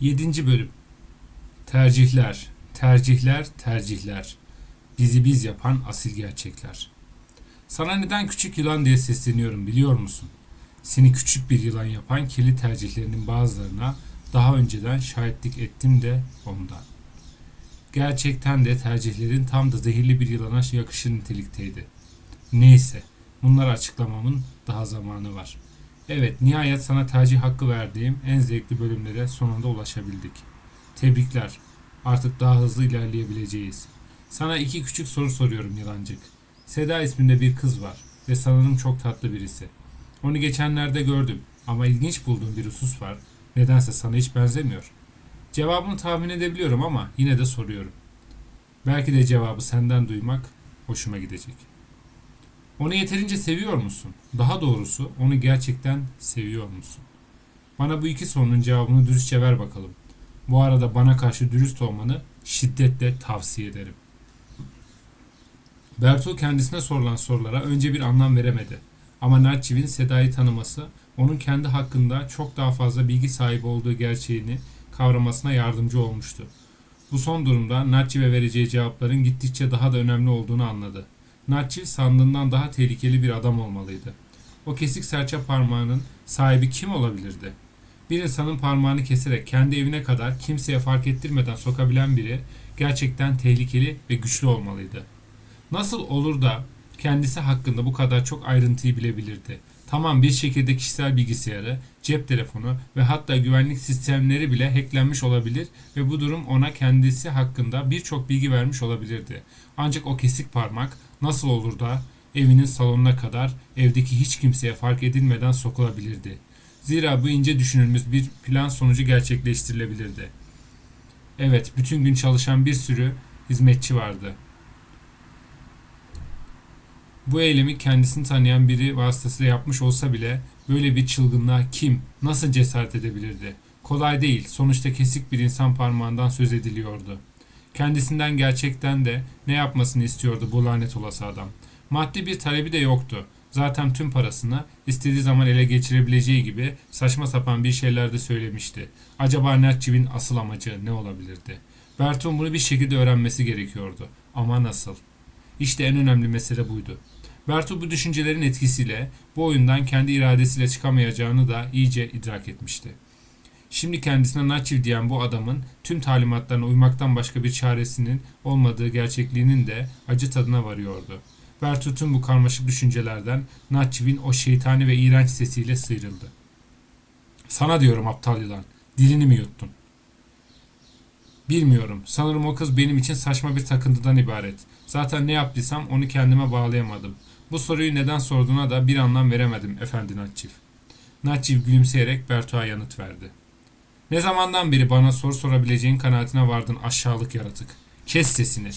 7. bölüm Tercihler, tercihler, tercihler. Bizi biz yapan asil gerçekler. Sana neden küçük yılan diye sesleniyorum biliyor musun? Seni küçük bir yılan yapan kirli tercihlerinin bazılarına daha önceden şahitlik ettim de ondan. Gerçekten de tercihlerin tam da zehirli bir yılana yakışır nitelikteydi. Neyse, bunları açıklamamın daha zamanı var. Evet, nihayet sana tercih hakkı verdiğim en zevkli bölümlere sonunda ulaşabildik. Tebrikler. Artık daha hızlı ilerleyebileceğiz. Sana iki küçük soru soruyorum yılancık. Seda isminde bir kız var ve sanırım çok tatlı birisi. Onu geçenlerde gördüm ama ilginç bulduğum bir husus var. Nedense sana hiç benzemiyor. Cevabını tahmin edebiliyorum ama yine de soruyorum. Belki de cevabı senden duymak hoşuma gidecek. Onu yeterince seviyor musun? Daha doğrusu onu gerçekten seviyor musun? Bana bu iki sorunun cevabını dürüstçe ver bakalım. Bu arada bana karşı dürüst olmanı şiddetle tavsiye ederim. Bertu kendisine sorulan sorulara önce bir anlam veremedi. Ama Natçiv'in Seda'yı tanıması onun kendi hakkında çok daha fazla bilgi sahibi olduğu gerçeğini kavramasına yardımcı olmuştu. Bu son durumda Natçiv'e vereceği cevapların gittikçe daha da önemli olduğunu anladı. Natçiv sandığından daha tehlikeli bir adam olmalıydı. O kesik serçe parmağının sahibi kim olabilirdi? Bir insanın parmağını keserek kendi evine kadar kimseye fark ettirmeden sokabilen biri gerçekten tehlikeli ve güçlü olmalıydı. Nasıl olur da kendisi hakkında bu kadar çok ayrıntıyı bilebilirdi? Tamam bir şekilde kişisel bilgisayarı, cep telefonu ve hatta güvenlik sistemleri bile hacklenmiş olabilir ve bu durum ona kendisi hakkında birçok bilgi vermiş olabilirdi. Ancak o kesik parmak nasıl olur da evinin salonuna kadar evdeki hiç kimseye fark edilmeden sokulabilirdi? Zira bu ince düşünülmüş bir plan sonucu gerçekleştirilebilirdi. Evet, bütün gün çalışan bir sürü hizmetçi vardı. Bu eylemi kendisini tanıyan biri vasıtasıyla yapmış olsa bile böyle bir çılgınlığa kim, nasıl cesaret edebilirdi? Kolay değil, sonuçta kesik bir insan parmağından söz ediliyordu. Kendisinden gerçekten de ne yapmasını istiyordu bu lanet olası adam. Maddi bir talebi de yoktu. Zaten tüm parasını istediği zaman ele geçirebileceği gibi saçma sapan bir şeyler de söylemişti. Acaba Nerçiv'in asıl amacı ne olabilirdi? Berton bunu bir şekilde öğrenmesi gerekiyordu. Ama nasıl? İşte en önemli mesele buydu. Bertu bu düşüncelerin etkisiyle bu oyundan kendi iradesiyle çıkamayacağını da iyice idrak etmişti. Şimdi kendisine Naçiv diyen bu adamın tüm talimatlarına uymaktan başka bir çaresinin olmadığı gerçekliğinin de acı tadına varıyordu. Bertu tüm bu karmaşık düşüncelerden Naçiv'in o şeytani ve iğrenç sesiyle sıyrıldı. Sana diyorum aptal yılan, dilini mi yuttun? Bilmiyorum. Sanırım o kız benim için saçma bir takıntıdan ibaret. Zaten ne yaptıysam onu kendime bağlayamadım. Bu soruyu neden sorduğuna da bir anlam veremedim efendi Natçiv. Natçiv gülümseyerek Bertuğa yanıt verdi. Ne zamandan beri bana soru sorabileceğin kanaatine vardın aşağılık yaratık. Kes sesini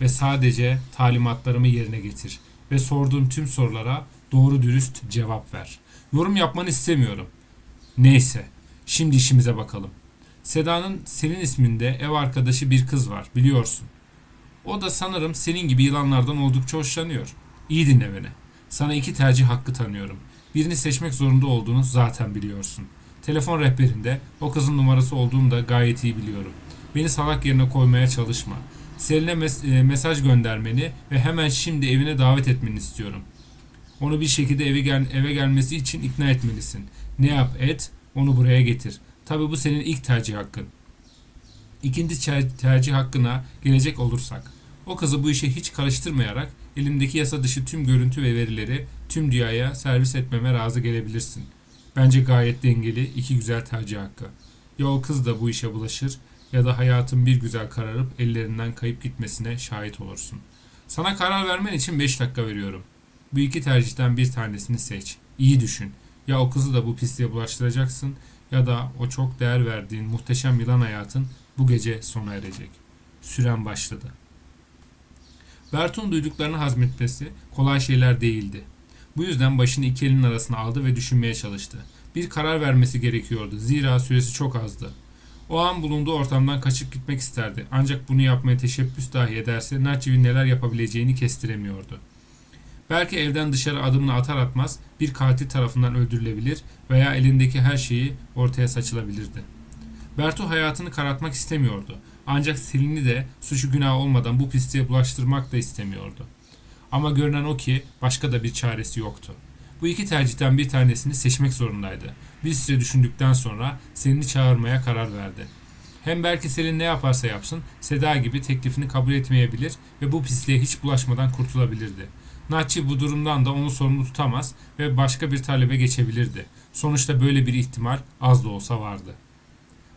ve sadece talimatlarımı yerine getir ve sorduğum tüm sorulara doğru dürüst cevap ver. Yorum yapmanı istemiyorum. Neyse, şimdi işimize bakalım. Seda'nın senin isminde ev arkadaşı bir kız var biliyorsun. O da sanırım senin gibi yılanlardan oldukça hoşlanıyor. İyi dinle beni. Sana iki tercih hakkı tanıyorum. Birini seçmek zorunda olduğunu zaten biliyorsun. Telefon rehberinde o kızın numarası olduğunu da gayet iyi biliyorum. Beni salak yerine koymaya çalışma. Selin'e e, mesaj göndermeni ve hemen şimdi evine davet etmeni istiyorum. Onu bir şekilde eve, gel- eve gelmesi için ikna etmelisin. Ne yap et, onu buraya getir. Tabi bu senin ilk tercih hakkın. İkinci ter- tercih hakkına gelecek olursak. O kızı bu işe hiç karıştırmayarak elimdeki yasa dışı tüm görüntü ve verileri tüm dünyaya servis etmeme razı gelebilirsin. Bence gayet dengeli iki güzel tercih hakkı. Ya o kız da bu işe bulaşır ya da hayatın bir güzel kararıp ellerinden kayıp gitmesine şahit olursun. Sana karar vermen için 5 dakika veriyorum. Bu iki tercihten bir tanesini seç. İyi düşün. Ya o kızı da bu pisliğe bulaştıracaksın ya da o çok değer verdiğin muhteşem yılan hayatın bu gece sona erecek. Süren başladı. Bertun duyduklarını hazmetmesi kolay şeyler değildi. Bu yüzden başını iki elinin arasına aldı ve düşünmeye çalıştı. Bir karar vermesi gerekiyordu. Zira süresi çok azdı. O an bulunduğu ortamdan kaçıp gitmek isterdi. Ancak bunu yapmaya teşebbüs dahi ederse Naçiv'in neler yapabileceğini kestiremiyordu. Belki evden dışarı adımını atar atmaz bir katil tarafından öldürülebilir veya elindeki her şeyi ortaya saçılabilirdi. Bertu hayatını karartmak istemiyordu. Ancak Selin'i de suçu günah olmadan bu pisliğe bulaştırmak da istemiyordu. Ama görünen o ki başka da bir çaresi yoktu. Bu iki tercihten bir tanesini seçmek zorundaydı. Bir süre düşündükten sonra Selin'i çağırmaya karar verdi. Hem belki Selin ne yaparsa yapsın Seda gibi teklifini kabul etmeyebilir ve bu pisliğe hiç bulaşmadan kurtulabilirdi. Naçi bu durumdan da onu sorumlu tutamaz ve başka bir talebe geçebilirdi. Sonuçta böyle bir ihtimal az da olsa vardı.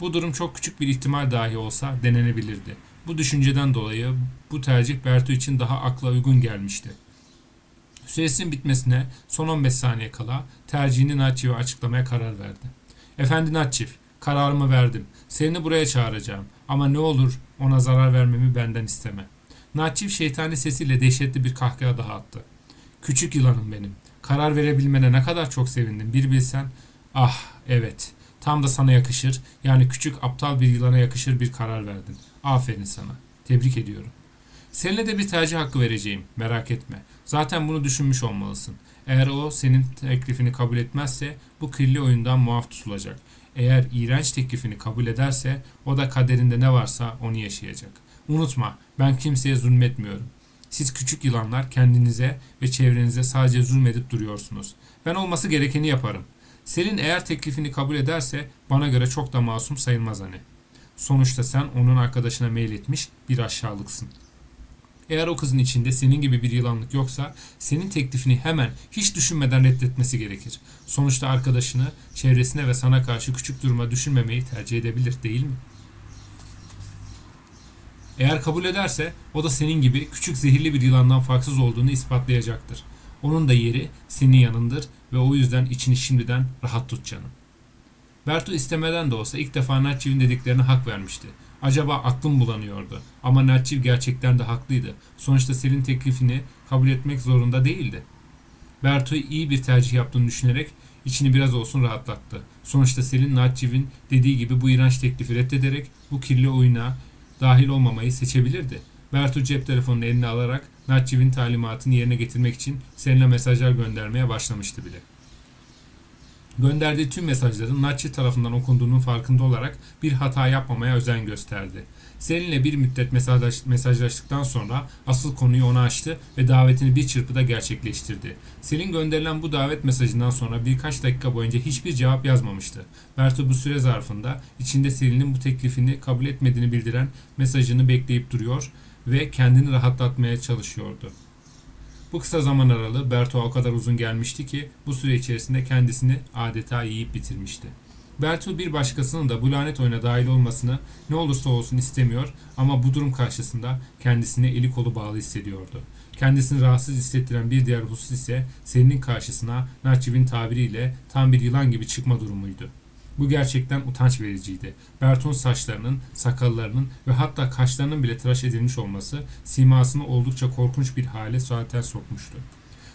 Bu durum çok küçük bir ihtimal dahi olsa denenebilirdi. Bu düşünceden dolayı bu tercih Bertu için daha akla uygun gelmişti. Süresinin bitmesine son 15 saniye kala tercihini Natçiv'e açıklamaya karar verdi. Efendi Natçiv, kararımı verdim. Seni buraya çağıracağım ama ne olur ona zarar vermemi benden isteme. Natçiv şeytani sesiyle dehşetli bir kahkaha daha attı. Küçük yılanım benim. Karar verebilmene ne kadar çok sevindim bir bilsen. Ah evet tam da sana yakışır yani küçük aptal bir yılana yakışır bir karar verdin. Aferin sana. Tebrik ediyorum. Seninle de bir tercih hakkı vereceğim. Merak etme. Zaten bunu düşünmüş olmalısın. Eğer o senin teklifini kabul etmezse bu kirli oyundan muaf tutulacak. Eğer iğrenç teklifini kabul ederse o da kaderinde ne varsa onu yaşayacak. Unutma ben kimseye zulmetmiyorum. Siz küçük yılanlar kendinize ve çevrenize sadece zulmedip duruyorsunuz. Ben olması gerekeni yaparım. Selin eğer teklifini kabul ederse bana göre çok da masum sayılmaz hani. Sonuçta sen onun arkadaşına mail etmiş bir aşağılıksın. Eğer o kızın içinde senin gibi bir yılanlık yoksa senin teklifini hemen hiç düşünmeden reddetmesi gerekir. Sonuçta arkadaşını çevresine ve sana karşı küçük duruma düşünmemeyi tercih edebilir değil mi? Eğer kabul ederse o da senin gibi küçük zehirli bir yılandan farksız olduğunu ispatlayacaktır. Onun da yeri senin yanındır ve o yüzden içini şimdiden rahat tut canım. Bertu istemeden de olsa ilk defa Natçiv'in dediklerine hak vermişti. Acaba aklım bulanıyordu. Ama Natçiv gerçekten de haklıydı. Sonuçta Selin teklifini kabul etmek zorunda değildi. Bertu iyi bir tercih yaptığını düşünerek içini biraz olsun rahatlattı. Sonuçta Selin Natçiv'in dediği gibi bu iğrenç teklifi reddederek bu kirli oyuna dahil olmamayı seçebilirdi. Bertu cep telefonunu eline alarak Natçiv'in talimatını yerine getirmek için Selin'e mesajlar göndermeye başlamıştı bile. Gönderdiği tüm mesajların Natçi tarafından okunduğunun farkında olarak bir hata yapmamaya özen gösterdi. Selin'le bir müddet mesajlaş, mesajlaştıktan sonra asıl konuyu ona açtı ve davetini bir çırpıda gerçekleştirdi. Selin gönderilen bu davet mesajından sonra birkaç dakika boyunca hiçbir cevap yazmamıştı. Bertu bu süre zarfında içinde Selin'in bu teklifini kabul etmediğini bildiren mesajını bekleyip duruyor ve kendini rahatlatmaya çalışıyordu. Bu kısa zaman aralığı Berto o kadar uzun gelmişti ki bu süre içerisinde kendisini adeta yiyip bitirmişti. Berto bir başkasının da bu lanet oyuna dahil olmasını ne olursa olsun istemiyor ama bu durum karşısında kendisini eli kolu bağlı hissediyordu. Kendisini rahatsız hissettiren bir diğer husus ise Selin'in karşısına Naçiv'in tabiriyle tam bir yılan gibi çıkma durumuydu. Bu gerçekten utanç vericiydi. Berton saçlarının, sakallarının ve hatta kaşlarının bile tıraş edilmiş olması simasını oldukça korkunç bir hale zaten sokmuştu.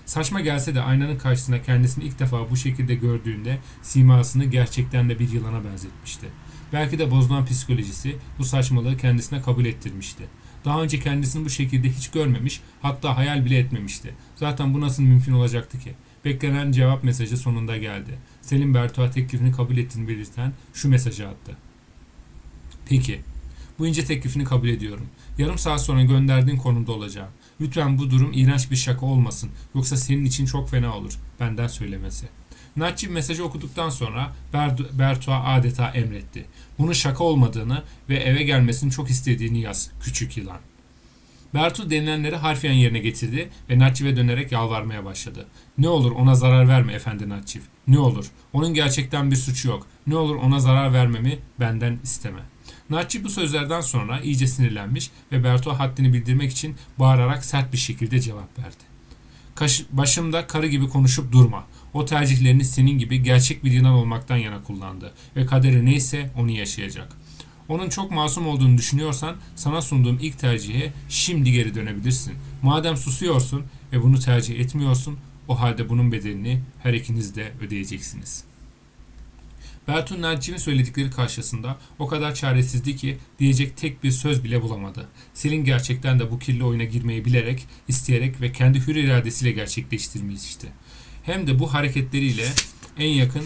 Saçma gelse de aynanın karşısına kendisini ilk defa bu şekilde gördüğünde simasını gerçekten de bir yılana benzetmişti. Belki de bozulan psikolojisi bu saçmalığı kendisine kabul ettirmişti. Daha önce kendisini bu şekilde hiç görmemiş, hatta hayal bile etmemişti. Zaten bu nasıl mümkün olacaktı ki? Beklenen cevap mesajı sonunda geldi. Selim Bertuğa teklifini kabul ettiğini belirten şu mesajı attı. Peki, bu ince teklifini kabul ediyorum. Yarım saat sonra gönderdiğin konumda olacağım. Lütfen bu durum iğrenç bir şaka olmasın. Yoksa senin için çok fena olur. Benden söylemesi. Natçi mesajı okuduktan sonra Bertuğa adeta emretti. Bunun şaka olmadığını ve eve gelmesini çok istediğini yaz. Küçük yılan. Bertu denilenleri harfiyen yerine getirdi ve Natçiv'e dönerek yalvarmaya başladı. Ne olur ona zarar verme efendi Natçiv. Ne olur. Onun gerçekten bir suçu yok. Ne olur ona zarar vermemi benden isteme. Natçiv bu sözlerden sonra iyice sinirlenmiş ve Bertu haddini bildirmek için bağırarak sert bir şekilde cevap verdi. Kaş, başımda karı gibi konuşup durma. O tercihlerini senin gibi gerçek bir yılan olmaktan yana kullandı ve kaderi neyse onu yaşayacak.'' Onun çok masum olduğunu düşünüyorsan sana sunduğum ilk tercihe şimdi geri dönebilirsin. Madem susuyorsun ve bunu tercih etmiyorsun o halde bunun bedelini her ikiniz de ödeyeceksiniz. Bertun Naci'nin söyledikleri karşısında o kadar çaresizdi ki diyecek tek bir söz bile bulamadı. Selin gerçekten de bu kirli oyuna girmeyi bilerek, isteyerek ve kendi hür iradesiyle gerçekleştirmişti. Hem de bu hareketleriyle en yakın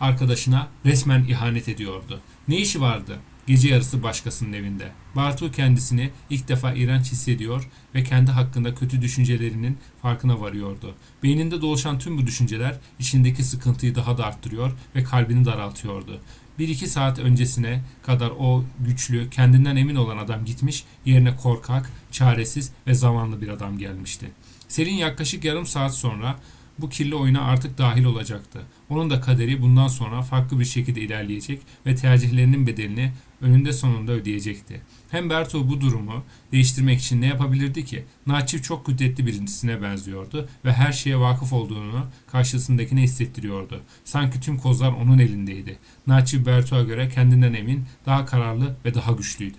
arkadaşına resmen ihanet ediyordu. Ne işi vardı? Gece yarısı başkasının evinde. Bartu kendisini ilk defa iğrenç hissediyor ve kendi hakkında kötü düşüncelerinin farkına varıyordu. Beyninde dolaşan tüm bu düşünceler içindeki sıkıntıyı daha da arttırıyor ve kalbini daraltıyordu. Bir iki saat öncesine kadar o güçlü, kendinden emin olan adam gitmiş, yerine korkak, çaresiz ve zamanlı bir adam gelmişti. Selin yaklaşık yarım saat sonra bu kirli oyuna artık dahil olacaktı. Onun da kaderi bundan sonra farklı bir şekilde ilerleyecek ve tercihlerinin bedelini önünde sonunda ödeyecekti. Hem Berto bu durumu değiştirmek için ne yapabilirdi ki? Naçiv çok kudretli birincisine benziyordu ve her şeye vakıf olduğunu karşısındakine hissettiriyordu. Sanki tüm kozlar onun elindeydi. Naçiv Berto'ya göre kendinden emin, daha kararlı ve daha güçlüydü.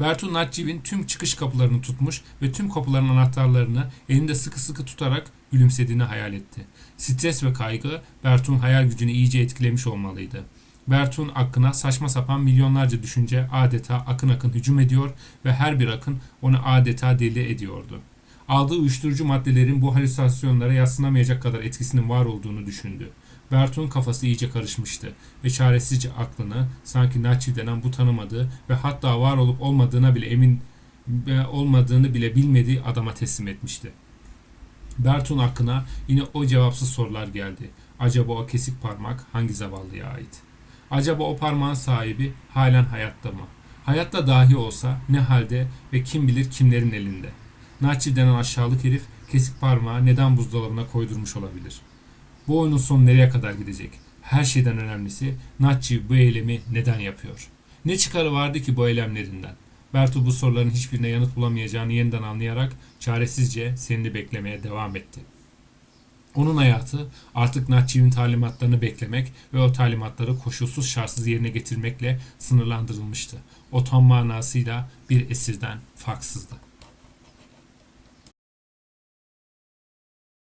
Bertu Natciv'in tüm çıkış kapılarını tutmuş ve tüm kapıların anahtarlarını elinde sıkı sıkı tutarak gülümsediğini hayal etti. Stres ve kaygı Bertu'nun hayal gücünü iyice etkilemiş olmalıydı. Bertu'nun aklına saçma sapan milyonlarca düşünce adeta akın akın hücum ediyor ve her bir akın onu adeta deli ediyordu. Aldığı uyuşturucu maddelerin bu halüsinasyonlara yaslanamayacak kadar etkisinin var olduğunu düşündü. Bertu'nun kafası iyice karışmıştı ve çaresizce aklını sanki Naçiv denen bu tanımadığı ve hatta var olup olmadığına bile emin e, olmadığını bile bilmediği adama teslim etmişti. Bertu'nun aklına yine o cevapsız sorular geldi. Acaba o kesik parmak hangi zavallıya ait? Acaba o parmağın sahibi halen hayatta mı? Hayatta dahi olsa ne halde ve kim bilir kimlerin elinde? Naçiv denen aşağılık herif kesik parmağı neden buzdolabına koydurmuş olabilir? Bu oyunun sonu nereye kadar gidecek? Her şeyden önemlisi Naçiv bu eylemi neden yapıyor? Ne çıkarı vardı ki bu eylemlerinden? Bertu bu soruların hiçbirine yanıt bulamayacağını yeniden anlayarak çaresizce seni beklemeye devam etti. Onun hayatı artık Naçiv'in talimatlarını beklemek ve o talimatları koşulsuz şartsız yerine getirmekle sınırlandırılmıştı. O tam manasıyla bir esirden farksızdı.